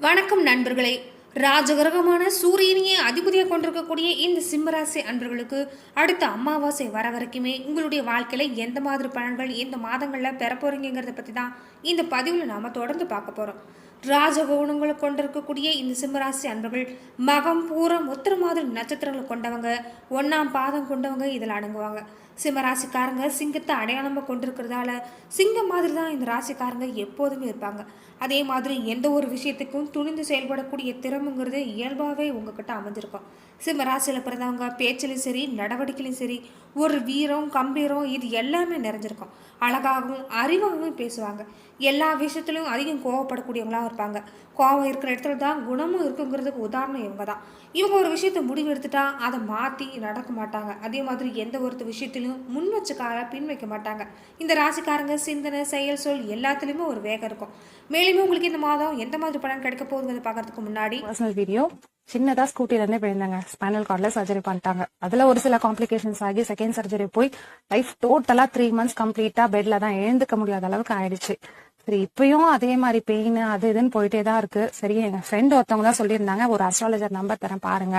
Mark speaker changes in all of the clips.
Speaker 1: வணக்கம் நண்பர்களே. ராஜகிரகமான சூரியனையே அதிபதியாக கொண்டிருக்கக்கூடிய இந்த சிம்மராசி அன்பர்களுக்கு அடுத்த அமாவாசை வர வரைக்குமே உங்களுடைய வாழ்க்கையில் எந்த மாதிரி பலன்கள் எந்த மாதங்களில் பெற போகிறீங்கிறத பற்றி தான் இந்த பதிவில் நாம் தொடர்ந்து பார்க்க போகிறோம் ராஜகுணங்களை கொண்டிருக்கக்கூடிய இந்த சிம்மராசி அன்பர்கள் மகம் பூரம் உத்திர மாதிரி நட்சத்திரங்களை கொண்டவங்க ஒன்றாம் பாதம் கொண்டவங்க இதில் அடங்குவாங்க. சிம்மராசிக்காரங்க சிங்கத்தை அடையாளமாக கொண்டிருக்கிறதால சிங்கம் மாதிரி தான் இந்த ராசிக்காரங்க எப்போதுமே இருப்பாங்க. அதே மாதிரி எந்த ஒரு விஷயத்துக்கும் துணிந்து செயல்படக்கூடிய திறமைங்கிறது இயல்பாகவே உங்ககிட்ட அமைஞ்சிருக்கும். சிம்மராசியில் பிறந்தவங்க பேச்சிலையும் சரி நடவடிக்கையிலையும் சரி ஒரு வீரம் கம்பீரம் இது எல்லாமே நிறைஞ்சிருக்கும். அழகாகவும் அறிவாகவும் பேசுவாங்க. எல்லா விஷயத்துலையும் அதிகம் கோவப்படக்கூடியவங்களாக இருப்பாங்க. கோவம் இருக்கிற இடத்துல தான் குணமும் இருக்குங்கிறதுக்கு உதாரணம் இவங்க தான் இவங்க ஒரு விஷயத்தை முடிவு எடுத்துட்டா அதை மாற்றி நடக்க மாட்டாங்க. அதே மாதிரி எந்த ஒரு விஷயத்திலையும் முன் வச்சுக்காக பின் வைக்க மாட்டாங்க. இந்த ராசிக்காரங்க சிந்தனை செயல் சொல் எல்லாத்துலேயுமே ஒரு வேகம் இருக்கும். மேலுமே உங்களுக்கு இந்த மாதம் எந்த மாதிரி பலன் கிடைக்க போகுதுங்கிறத பார்க்கறதுக்கு முன்னாடி
Speaker 2: வீடியோ சின்னதா ஸ்கூட்டில இருந்தே போயிருந்தாங்க. ஸ்பைனல் கார்டில் சர்ஜரி பண்ணிட்டாங்க. அதுல ஒரு சில காம்ப்ளிகேஷன்ஸ் ஆகி செகண்ட் சர்ஜரி போய் லைஃப் டோட்டலா த்ரீ மந்த்ஸ் கம்ப்ளீட்டா பெட்ல தான் எழுந்துக்க முடியாத அளவுக்கு ஆயிடுச்சு. சரி இப்பயும் அதே மாதிரி பெயின் அது இதுன்னு போயிட்டே தான் இருக்கு. சரி எங்க ஃப்ரெண்ட் ஒருத்தவங்க தான் சொல்லியிருந்தாங்க. ஒரு அஸ்ட்ராலஜர் நம்பர் தரேன் பாருங்க.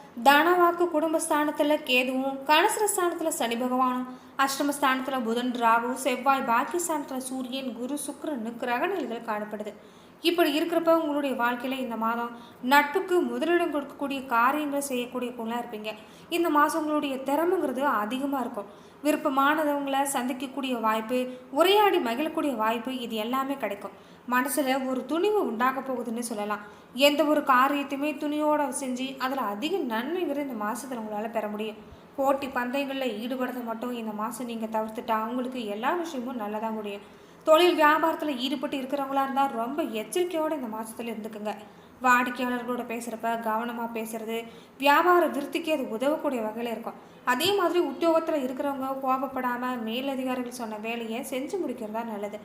Speaker 1: தனவாக்கு குடும்பஸ்தானத்தில் கேதுவும் கனசர ஸ்தானத்தில் சனி பகவானும் அஷ்டமஸ்தானத்தில் புதன் ராகு செவ்வாய் பாக்கியஸ்தானத்தில் சூரியன் குரு சுக்கிரன்னு கிரகநிலைகள் காணப்படுது. இப்படி இருக்கிறப்ப உங்களுடைய வாழ்க்கையில் இந்த மாதம் நட்புக்கு முதலிடம் கொடுக்கக்கூடிய காரியங்களை செய்யக்கூடியவங்களாக இருப்பீங்க. இந்த மாதம் உங்களுடைய திறமைங்கிறது அதிகமாக இருக்கும். விருப்பமானவங்களை சந்திக்கக்கூடிய வாய்ப்பு உரையாடி மகிழக்கூடிய வாய்ப்பு இது எல்லாமே கிடைக்கும். மனசில் ஒரு துணிவு உண்டாக போகுதுன்னு சொல்லலாம். எந்த ஒரு காரியத்தையுமே துணியோட செஞ்சு அதில் அதிக நன்மைங்கிறது இந்த மாதத்தில் உங்களால் பெற முடியும். போட்டி பந்தயங்களில் ஈடுபடுறத மட்டும் இந்த மாதம் நீங்கள் தவிர்த்துட்டா உங்களுக்கு எல்லா விஷயமும் நல்லதாக முடியும். தொழில் வியாபாரத்தில் ஈடுபட்டு இருக்கிறவங்களா இருந்தால் ரொம்ப எச்சரிக்கையோடு இந்த மாதத்தில் இருந்துக்குங்க. வாடிக்கையாளர்களோட பேசுகிறப்ப கவனமாக பேசுறது வியாபார விருத்திக்கு அது உதவக்கூடிய வகையில் இருக்கும். அதே மாதிரி உத்தியோகத்தில் இருக்கிறவங்க கோபப்படாமல் மேலதிகாரிகள் சொன்ன வேலையை செஞ்சு முடிக்கிறதா நல்லது.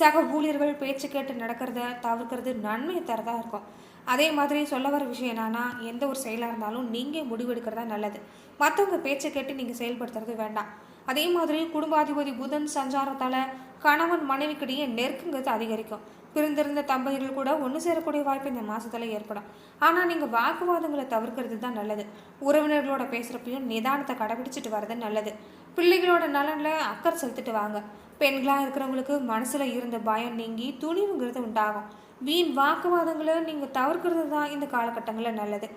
Speaker 1: சக ஊழியர்கள் பேச்சு கேட்டு நடக்கிறத தவிர்க்கிறது நன்மையை தரதா இருக்கும். அதே மாதிரி சொல்ல வர விஷயம் என்னன்னா எந்த ஒரு செயலாக இருந்தாலும் நீங்கள் முடிவெடுக்கிறதா நல்லது. மற்றவங்க பேச்சை கேட்டு நீங்கள் செயல்படுத்துறது வேண்டாம். அதே மாதிரி குடும்பாதிபதி புதன் சஞ்சாரத்தால் கணவன் மனைவிக்கிடையே நெருக்கங்கிறது அதிகரிக்கும். பிரிந்திருந்த தம்பதிகள் கூட ஒன்று சேரக்கூடிய வாய்ப்பு இந்த மாதத்தில் ஏற்படும். ஆனால் நீங்கள் வாக்குவாதங்களை தவிர்க்கிறது தான் நல்லது. உறவினர்களோட பேசுகிறப்பையும் நிதானத்தை கடைபிடிச்சிட்டு வர்றது நல்லது. பிள்ளைகளோட நலனில் அக்கறை செலுத்திட்டு வாங்க. பெண்களாக இருக்கிறவங்களுக்கு மனசில் இருந்த பயம் நீங்கி துணிவுங்கிறது உண்டாகும். வீண் வாக்குவாதங்களை நீங்கள் தவிர்க்கிறது தான் இந்த காலகட்டங்களில் நல்லது.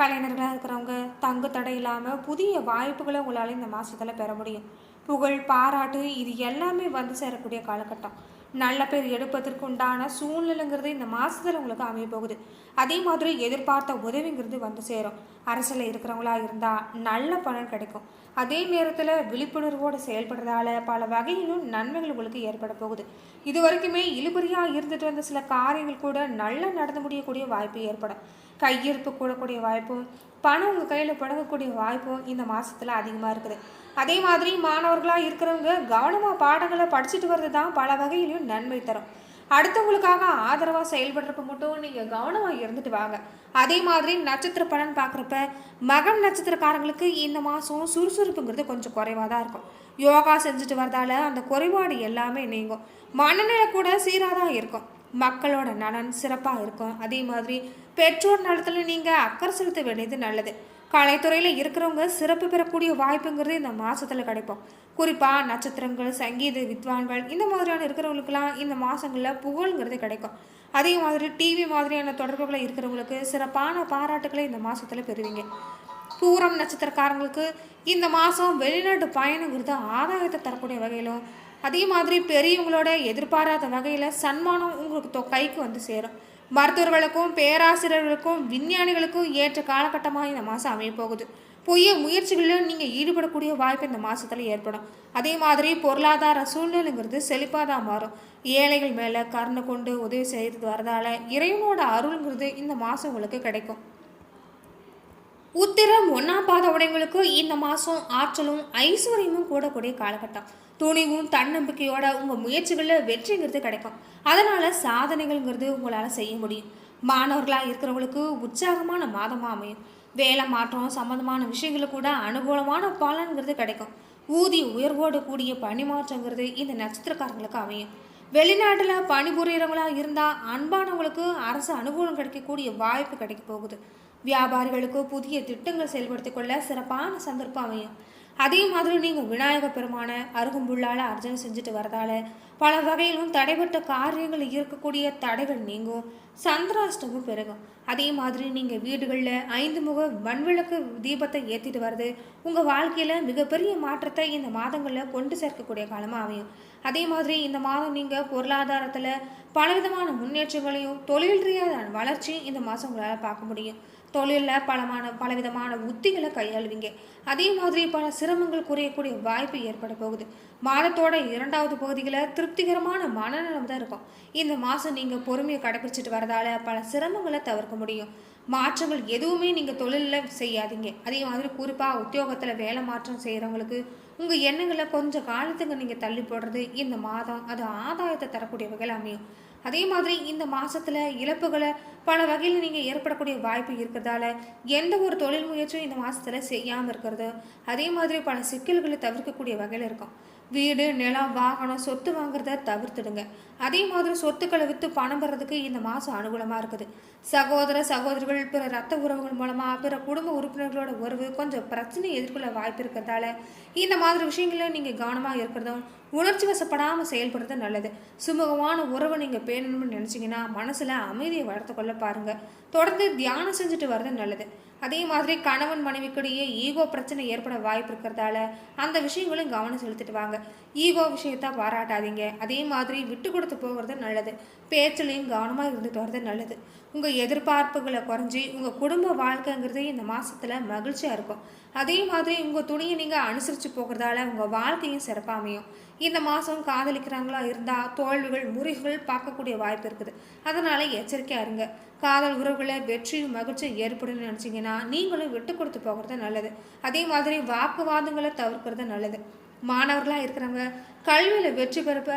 Speaker 1: கலைஞர்களாக இருக்கிறவங்க தங்கு தடை இல்லாமல் புதிய வாய்ப்புகளை உங்களால் இந்த மாதத்தில் பெற முடியும். புகழ் பாராட்டு இது எல்லாமே வந்து சேரக்கூடிய காலகட்டம். நல்ல பேர் எடுப்பதற்கு உண்டான சூழ்நிலைங்கிறது இந்த மாதத்தில் உங்களுக்கு அமைய போகுது. அதே மாதிரி எதிர்பார்த்த உதவிங்கிறது வந்து சேரும். அரசில் இருக்கிறவங்களா இருந்தால் நல்ல பலன் கிடைக்கும். அதே நேரத்தில் விழிப்புணர்வோடு செயல்படுறதால பல வகையிலும் நன்மைகள் உங்களுக்கு ஏற்பட போகுது. இது வரைக்குமே இழுபறியாக இருந்துட்டு வந்த சில காரியங்கள் கூட நல்லா நடந்து முடியக்கூடிய வாய்ப்பு ஏற்படும். கையிருப்பு கூடக்கூடிய வாய்ப்பும் பணம் உங்கள் கையில் புழங்கக்கூடிய வாய்ப்பும் இந்த மாதத்தில் அதிகமாக இருக்குது. அதே மாதிரி மாணவர்களாக இருக்கிறவங்க கவனமாக பாடங்களை படிச்சுட்டு வர்றது தான் பல வகையிலையும் நன்மை தரும். அடுத்தவங்களுக்காக ஆதரவாக செயல்படுறப்ப மட்டும் நீங்கள் கவனமாக இருந்துட்டு வாங்க. அதே மாதிரி நட்சத்திர பலன் பார்க்குறப்ப மகம் நட்சத்திரக்காரங்களுக்கு இந்த மாதம் சுறுசுறுப்புங்கிறது கொஞ்சம் குறைவாக தான் இருக்கும். யோகா செஞ்சுட்டு வரதால அந்த குறைபாடு எல்லாமே நீங்கும். மனநிலை கூட சீராக தான் இருக்கும். மக்களோட நலன் சிறப்பாக இருக்கும். அதே மாதிரி பெற்றோர் நலத்தில் நீங்கள் அக்கறை செலுத்த வேண்டியது நல்லது. கலைத்துறையில் இருக்கிறவங்க சிறப்பு பெறக்கூடிய வாய்ப்புங்கிறது இந்த மாதத்தில் கிடைக்கும் குறிப்பாக நட்சத்திரங்கள் சங்கீத வித்வான்கள் இந்த மாதிரியான இருக்கிறவங்களுக்குலாம் இந்த மாதங்களில் புகழ்ங்கிறது கிடைக்கும். அதே மாதிரி டிவி மாதிரியான தொடர்புகளை இருக்கிறவங்களுக்கு சிறப்பான பாராட்டுகளை இந்த மாதத்தில் பெறுவீங்க. பூரம் நட்சத்திரக்காரங்களுக்கு இந்த மாதம் வெளிநாட்டு பயணங்கிறது ஆதாயத்தை தரக்கூடிய வகையிலும் அதே மாதிரி பெரியவங்களோட எதிர்பாராத வகையில் சன்மானம் உங்களுக்கு தொ- கைக்கு வந்து சேரும். மருத்துவர்களுக்கும் பேராசிரியர்களுக்கும் விஞ்ஞானிகளுக்கும் ஏற்ற காலகட்டமாக இந்த மாதம் அமைய போகுது. புதிய முயற்சிகளில் நீங்கள் ஈடுபடக்கூடிய வாய்ப்பு இந்த மாதத்தில் ஏற்படும். அதே மாதிரி பொருளாதார சூழ்நிலைங்கிறது செழிப்பாக தான் மாறும். ஏழைகள் மேலே கருணை கொண்டு உதவி செய்து வரதால இறைவனோட அருள்ங்கிறது இந்த மாதம் உங்களுக்கு கிடைக்கும். உத்திரம் ஒன்னாம் பாத உடையவங்களுக்கு இந்த மாதம் ஆற்றலும் ஐஸ்வர்யமும் கூடக்கூடிய காலகட்டம். துணிவும் தன்னம்பிக்கையோட உங்கள் முயற்சிகளில் வெற்றிங்கிறது கிடைக்கும். அதனால் சாதனைகள்ங்கிறது உங்களால் செய்ய முடியும். மாணவர்களாக இருக்கிறவங்களுக்கு உற்சாகமான மாதமாக அமையும். வேலை மாற்றம் சம்மந்தமான விஷயங்களுக்கு கூட அனுகூலமான பலன்கிறது கிடைக்கும். ஊதிய உயர்வோடு கூடிய பணிமாற்றங்கிறது இந்த நட்சத்திரக்காரங்களுக்கு அமையும். வெளிநாட்டில் பணிபுரியறவங்களாக இருந்தால் அன்பானவங்களுக்கு அரசு அனுகூலம் கிடைக்கக்கூடிய வாய்ப்பு கிடைக்க போகுது. வியாபாரிகளுக்கு புதிய திட்டங்கள் செயல்படுத்திக் கொள்ள சிறப்பான சந்தர்ப்பம் அமையும். அதே மாதிரி நீங்கள் விநாயக பெருமான அருகும்புள்ளால் அர்ச்சனை செஞ்சுட்டு வரதால பல வகையிலும் தடைப்பட்ட காரியங்கள் இருக்கக்கூடிய தடைகள் நீங்கும். சந்திராஷ்டமும் பெருகும். அதே மாதிரி நீங்கள் வீடுகளில் ஐந்து முக மண்விளக்கு தீபத்தை ஏற்றிட்டு வர்றது உங்கள் வாழ்க்கையில் மிகப்பெரிய மாற்றத்தை இந்த மாதங்களில் கொண்டு சேர்க்கக்கூடிய காலமாக அமையும். அதே மாதிரி இந்த மாதம் நீங்கள் பொருளாதாரத்தில் பலவிதமான முன்னேற்றங்களையும் தொழில் ரீதியான வளர்ச்சி இந்த மாதம் உங்களால் பார்க்க முடியும். தொழிலில் பலமான பலவிதமான உத்திகளை கையாளுவீங்க. அதே மாதிரி பல சிரமங்கள் குறையக்கூடிய வாய்ப்பு ஏற்பட போகுது. மாதத்தோட இரண்டாவது பகுதியில் திருப்திகரமான மனநலம் தான் இருக்கும். இந்த மாதம் நீங்கள் பொறுமையை கடைபிடிச்சிட்டு வரதால பல சிரமங்களை தவிர்க்க முடியும். மாற்றங்கள் எதுவுமே நீங்கள் தொழிலில் செய்யாதீங்க. அதே மாதிரி குறிப்பாக உத்தியோகத்தில் வேலை மாற்றம் செய்கிறவங்களுக்கு உங்கள் எண்ணங்களை கொஞ்சம் காலத்துக்கு நீங்கள் தள்ளி போடுறது இந்த மாதம். அது ஆதாயத்தை தரக்கூடிய வகையில் அமையும். அதே மாதிரி இந்த மாதத்தில் இழப்புகளை பல வகையில் நீங்கள் ஏற்படக்கூடிய வாய்ப்பு இருக்கிறதால எந்த ஒரு தொழில் முயற்சியும் இந்த மாதத்தில் செய்யாமல் இருக்கிறது. அதே மாதிரி பல சிக்கல்களை தவிர்க்கக்கூடிய வகையில் இருக்கும். வீடு நிலம் வாகனம் சொத்து வாங்குறத தவிர்த்துடுங்க. அதே மாதிரி சொத்துக்களை விற்று பணம் பெறதுக்கு இந்த மாதம் அனுகூலமாக இருக்குது. சகோதர சகோதரிகள் பிற ரத்த உறவுகள் மூலமாக பிற குடும்ப உறுப்பினர்களோட உறவு கொஞ்சம் பிரச்சனை எதிர்கொள்ள வாய்ப்பு இருக்கிறதால இந்த மாதிரி விஷயங்களில் நீங்கள் கவனமாக இருக்கிறதும் உணர்ச்சி வசப்படாமல் செயல்படுறது நல்லது. சுமூகமான உறவை நீங்கள் பேணணும்னு நினச்சிங்கன்னா மனசில் அமைதியை வளர்த்துக்கொள்ள பாருங்கள் தொடர்ந்து தியானம் செஞ்சுட்டு வர்றது நல்லது. அதே மாதிரி கணவன் மனைவிக்கிடையே ஈகோ பிரச்சனை ஏற்பட வாய்ப்பு இருக்கிறதால அந்த விஷயங்களையும் கவனம் செலுத்திட்டு வாங்க. ஈகோ விஷயத்த பாராட்டாதீங்க. அதே மாதிரி விட்டு கொடுத்து போகிறது நல்லது. பேச்சிலையும் கவனமாக இருந்துட்டு வர்றது நல்லது. உங்கள் எதிர்பார்ப்புகளை குறைஞ்சி உங்கள் குடும்ப வாழ்க்கைங்கிறது இந்த மாதத்தில் மகிழ்ச்சியாக இருக்கும். அதே மாதிரி உங்கள் துணியை நீங்கள் அனுசரித்து போகிறதால உங்கள் வாழ்க்கையும் சிறப்பாக அமையும். இந்த மாதம் காதலிக்கிறாங்களா இருந்தால் தோல்விகள் முறிவுகள் பார்க்கக்கூடிய வாய்ப்பு இருக்குது. அதனால் எச்சரிக்கையாக இருங்க. காதல் உறவுகளை வெற்றியும் மகிழ்ச்சியும் ஏற்படும்னு நினச்சிங்கன்னா நீங்களும் விட்டு கொடுத்து போகிறது நல்லது. அதே மாதிரி வாக்குவாதங்களை தவிர்க்கிறது நல்லது. மாணவர்களாக இருக்கிறவங்க கல்வியில் வெற்றி பெறப்ப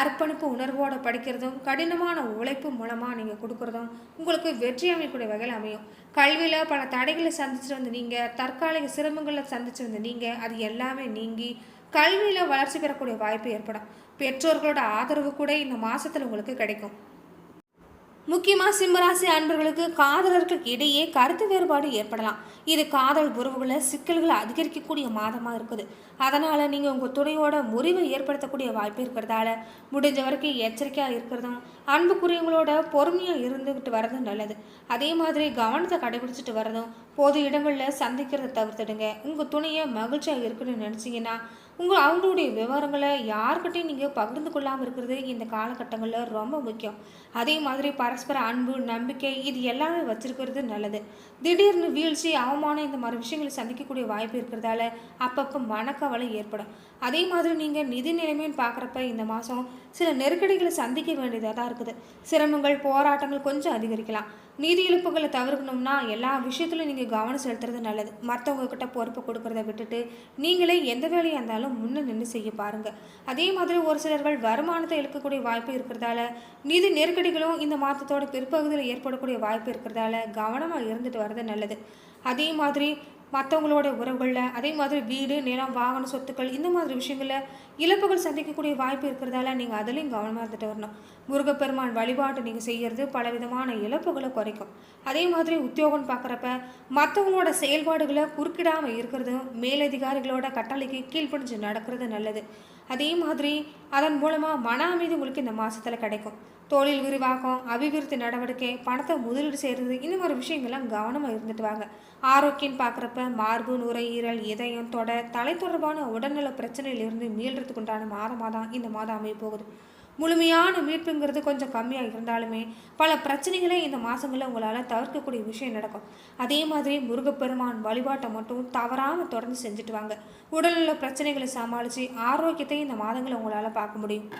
Speaker 1: அர்ப்பணிப்பு உணர்வோடு படிக்கிறதும் கடினமான உழைப்பு மூலமாக நீங்கள் கொடுக்குறதும் உங்களுக்கு வெற்றி அமைக்கக்கூடிய வகையில் அமையும். கல்வியில் பல தடைகளை சந்திச்சுட்டு வந்து நீங்கள் தற்காலிக சிரமங்களை சந்திச்சு வந்து நீங்கள் அது எல்லாமே நீங்கி கல்வியில் வளர்ச்சி பெறக்கூடிய வாய்ப்பு ஏற்படும். பெற்றோர்களோட ஆதரவு கூட இந்த மாதத்தில் உங்களுக்கு கிடைக்கும். முக்கியமாக சிம்மராசி அன்பர்களுக்கு காதலர்களுக்கு இடையே கருத்து வேறுபாடு ஏற்படலாம். இது காதல் உறவுகளை சிக்கல்களை அதிகரிக்கக்கூடிய மாதமாக இருக்குது. அதனால் நீங்கள் உங்கள் துணையோட முறிவை ஏற்படுத்தக்கூடிய வாய்ப்பு இருக்கிறதால முடிஞ்ச வரைக்கும் எச்சரிக்கையாக இருக்கிறதும் அன்புக்குரியவங்களோட பொறுமையாக இருந்துக்கிட்டு வர்றதும் நல்லது. அதே மாதிரி கவனத்தை கடைபிடிச்சிட்டு வர்றதும் பொது இடங்களில் சந்திக்கிறத தவிர்த்துடுங்க. உங்கள் துணையை மகிழ்ச்சியாக இருக்குன்னு நினச்சிங்கன்னா உங்கள் அவங்களுடைய விவரங்களை யார்கிட்டையும் நீங்கள் பகிர்ந்து கொள்ளாமல் இருக்கிறது இந்த காலகட்டங்களில் ரொம்ப முக்கியம். அதே மாதிரி பரஸ்பர அன்பு நம்பிக்கை இது எல்லாமே வச்சுருக்கிறது நல்லது. திடீர்னு வீழ்ச்சி அவமானம் இந்த மாதிரி விஷயங்களை சந்திக்கக்கூடிய வாய்ப்பு இருக்கிறதால அப்பப்போ மனக்கவலை ஏற்படும். அதே மாதிரி நீங்கள் நிதி நிலைமைன்னு பார்க்குறப்ப இந்த மாதம் சில நெருக்கடிகளை சந்திக்க வேண்டியதாக தான் இருக்குது. சிரமங்கள் போராட்டங்கள் கொஞ்சம் அதிகரிக்கலாம். நிதி இழப்புகளை தவிர்க்கணும்னா எல்லா விஷயத்துலையும் நீங்கள் கவனம் செலுத்துறது நல்லது. மற்றவங்கக்கிட்ட பொறுப்பு பொறுப்பை விட்டுட்டு நீங்களே எந்த வேலையாக இருந்தாலும் முன்னே நின்று செய்ய பாருங்கள் அதே மாதிரி ஒரு சிலர்கள் வருமானத்தை இழக்கக்கூடிய வாய்ப்பு இருக்கிறதால நிதி நெருக்கடிகளும் இந்த மாதத்தோட பிற்பகுதியில் ஏற்படக்கூடிய வாய்ப்பு இருக்கிறதால கவனமாக இருந்துட்டு வர்றது நல்லது. அதே மாதிரி மற்றவங்களோட உறவுகளில் அதே மாதிரி வீடு நிலம் வாகன சொத்துக்கள் இந்த மாதிரி விஷயங்களில் இழப்புகள் சந்திக்கக்கூடிய வாய்ப்பு இருக்கிறதால நீங்கள் அதுலேயும் கவனமாக இருந்துட்டு வரணும். முருகப்பெருமான் வழிபாட்டு நீங்கள் செய்கிறது பலவிதமான இழப்புகளை குறைக்கும். அதே மாதிரி உத்தியோகம் பார்க்குறப்ப மற்றவங்களோட செயல்பாடுகளை குறுக்கிடாமல் இருக்கிறதும் மேலதிகாரிகளோட கட்டளைக்கு கீழ்ப்படிஞ்சு நடக்கிறது நல்லது. அதே மாதிரி அதன் மூலமாக மன அமைதி உங்களுக்கு இந்த மாதத்தில் கிடைக்கும். தொழில் விரிவாக்கம் அபிவிருத்தி நடவடிக்கை பணத்தை முதலீடு செய்கிறது இந்த மாதிரி விஷயங்கள்லாம் கவனமாக இருந்துட்டு வாங்க. ஆரோக்கியம் பார்க்குறப்ப மார்பு நுரையீரல் இதயம் தொட தலை தொடர்பான உடல்நல பிரச்சனையிலிருந்து மீள்றதுக்கு உண்டான மாதமாக தான் இந்த மாதம் அமைய போகுது. முழுமையான மீட்புங்கிறது கொஞ்சம் கம்மியாக இருந்தாலுமே பல பிரச்சனைகளை இந்த மாதங்களில் உங்களால் தவிர்க்கக்கூடிய விஷயம் நடக்கும். அதே மாதிரி முருகப்பெருமான் வழிபாட்டை மட்டும் தவறாமல் தொடர்ந்து செஞ்சுட்டு வாங்க. உடல்நல பிரச்சனைகளை சமாளித்து ஆரோக்கியத்தை இந்த மாதங்களை உங்களால் பார்க்க முடியும்.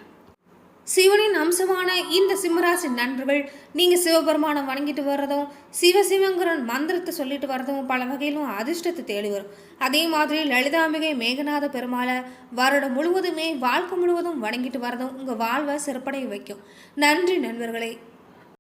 Speaker 1: சிவனின் அம்சமான இந்த சிம்மராசி நண்பர்கள் நீங்கள் சிவபெருமானை வணங்கிட்டு வர்றதும் சிவசிவங்கிற மந்திரத்தை சொல்லிட்டு வர்றதும் பல வகையிலும் அதிர்ஷ்டத்தை தேடி வரும். அதே மாதிரி லலிதாம்பிகை மேகநாத பெருமாளை வருடம் முழுவதுமே வாழ்க்கை முழுவதும் வணங்கிட்டு வர்றதும் உங்கள் வாழ்வை சிறப்படைய வைக்கும். நன்றி நண்பர்களே.